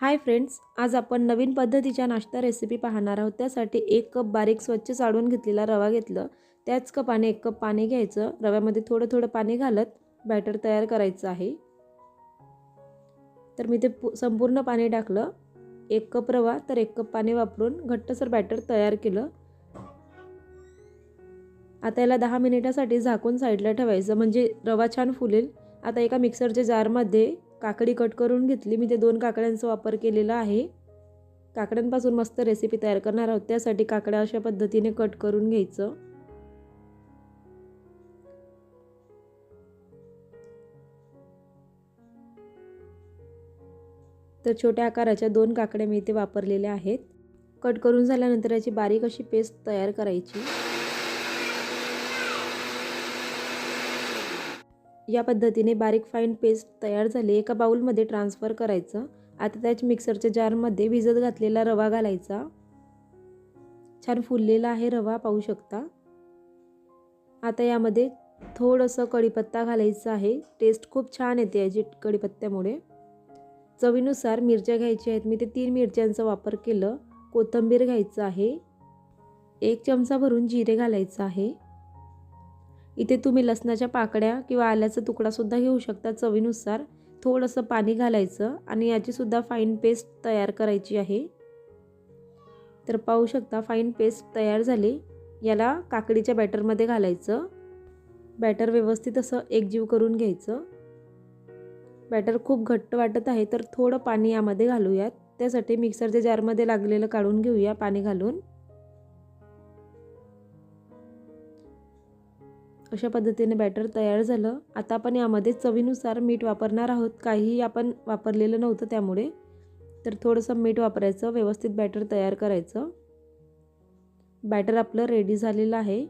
Hi friends आज आपण नवीन पद्धतीच्या नाश्ता रेसिपी पाहणार आहोत. त्यासाठी एक कप बारीक स्वच्छ चाळून घेतलेला रवा घेतलं. त्याच कपाने एक कप पाणी घ्यायचं. रव्यामध्ये थोडं थोडं पाणी घालत बॅटर तयार करायचं आहे. तर मी ते संपूर्ण पाणी टाकलं. एक कप रवा तर एक कप पाणी वापरून घट्टसर बॅटर तयार केलं. आता याला दहा मिनिटासाठी झाकून साईडला ठेवायचं. म्हणजे रवा छान फुलेल. आता एका मिक्सरच्या जारमध्ये काकडी कट करून घेतली. मी ते दोन काकड्यांचा वापर केलेला आहे. काकड्यांपासून मस्त रेसिपी तयार करणार आहोत. त्यासाठी काकड्या अशा पद्धतीने कट करून घ्यायचं. तर छोट्या आकाराच्या दोन काकड्या मी इथे वापरलेल्या आहेत. कट करून झाल्यानंतर याची बारीक अशी पेस्ट तयार करायची. या पद्धतीने बारीक फाईन पेस्ट तयार झाली. एका बाऊलमध्ये ट्रान्सफर करायचं. आता त्याच मिक्सरच्या जारमध्ये भिजत घातलेला रवा घालायचा. छान फुललेला आहे रवा पाहू शकता. आता यामध्ये थोडंसं कढीपत्ता घालायचं आहे. टेस्ट खूप छान येते याची कढीपत्त्यामुळे. चवीनुसार मिरच्या घ्यायच्या आहेत. मी ते तीन मिरच्यांचा वापर केलं. कोथिंबीर घ्यायचं आहे. एक चमचा भरून जिरे घालायचं आहे. इथे तुम्ही लसणाच्या पाकड्या किंवा आल्याचा तुकडासुद्धा घेऊ शकता चवीनुसार. थोडंसं पाणी घालायचं आणि याचीसुद्धा फाईन पेस्ट तयार करायची आहे. तर पाहू शकता फाईन पेस्ट तयार झाली. याला काकडीच्या बॅटरमध्ये घालायचं. बॅटर व्यवस्थित असं एकजीव करून घ्यायचं. बॅटर खूप घट्ट वाटत आहे तर थोडं पाणी यामध्ये घालूयात. त्यासाठी मिक्सरच्या जारमध्ये लागलेलं काढून घेऊया पाणी घालून. अशा पद्धतीने बॅटर तयार झालं. आता आपण यामध्ये चवीनुसार मीठ वापरणार आहोत. काहीही आपण वापरलेलं नव्हतं त्यामुळे. तर थोडंसं मीठ वापरायचं व्यवस्थित बॅटर तयार करायचं. बॅटर आपलं रेडी झालेलं आहे.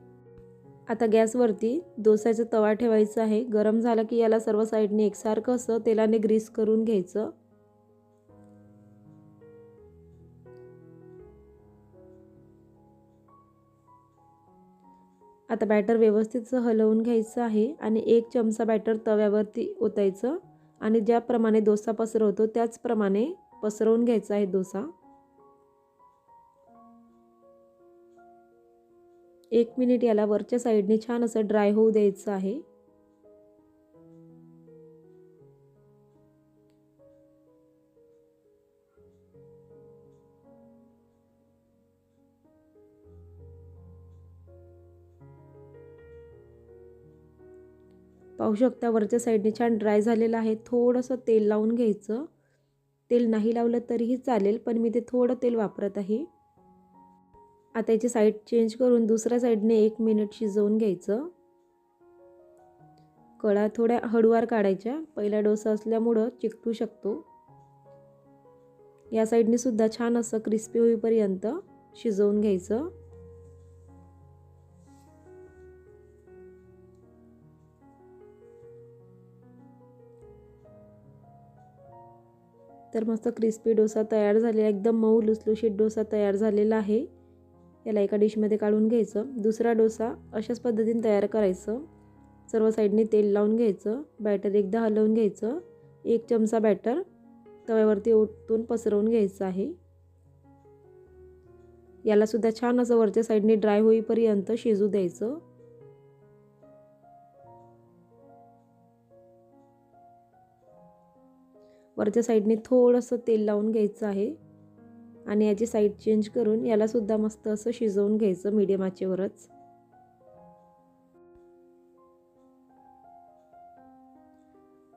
आता गॅसवरती डोसाचा तवा ठेवायचा आहे. गरम झाला की याला सर्व साईडने एकसारखं असं तेलाने ग्रीस करून घ्यायचं. आता बॅटर व्यवस्थित हलवून घ्यायचं आहे आणि एक चमचा बॅटर तव्यावरती ओतायचं आणि ज्याप्रमाणे डोसा पसरवतो त्याचप्रमाणे पसरवून घ्यायचा आहे डोसा. एक मिनिट याला वरच्या साईडने छान असं ड्राय होऊ द्यायचं आहे. पाहू शकता वरच्या साईडने छान ड्राय झालेलं आहे. थोडंसं तेल लावून घ्यायचं. तेल नाही लावलं तरीही चालेल पण मी ते थोडं तेल वापरत आहे. आता याची साईड चेंज करून दुसऱ्या साईडने एक मिनिट शिजवून घ्यायचं. कळा थोड्या हळूवार काढायच्या. पहिला डोसा असल्यामुळं चिकटू शकतो. या साईडने सुद्धा छान असं क्रिस्पी होईपर्यंत शिजवून घ्यायचं. तर मस्त क्रिस्पी डोसा तयार झालेला एकदम मऊ लुसलुशीत डोसा तयार झालेला आहे. याला एका डिशमध्ये काढून घ्यायचं. दुसरा डोसा अशाच पद्धतीने तयार करायचं. सर्व साईडने तेल लावून घ्यायचं. बॅटर एकदा हलवून घ्यायचं. एक चमचा बॅटर तव्यावरती ओतून पसरवून घ्यायचं आहे. यालासुद्धा छान असं वरच्या साईडने ड्राय होईपर्यंत शिजू द्यायचं. वरच्या साईडने थोडंसं तेल लावून घ्यायचं आहे. आणि याची साईड चेंज करून यालासुद्धा मस्त असं शिजवून घ्यायचं मीडियम आचेवरच.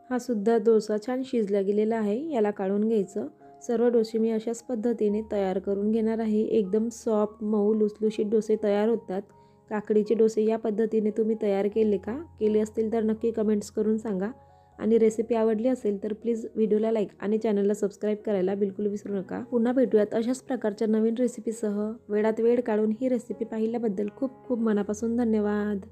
हा सुद्धा डोसा छान शिजला गेलेला आहे. याला काढून घ्यायचं. सर्व डोसे मी अशाच पद्धतीने तयार करून घेणार आहे. एकदम सॉफ्ट मऊ लुसलुशीत डोसे तयार होतात. काकडीचे डोसे या पद्धतीने तुम्ही तयार केले का? केले असतील तर नक्की कमेंट्स करून सांगा. आणि रेसिपी आवडली असेल तर प्लीज व्हिडिओला लाईक आणि चॅनलला सबस्क्राईब करायला बिलकुल विसरू नका. पुन्हा भेटूयात अशाच प्रकारच्या नवीन रेसिपीसह वेळात वेळ काढून ही रेसिपी पाहिल्याबद्दल खूप खूप मनापासून धन्यवाद.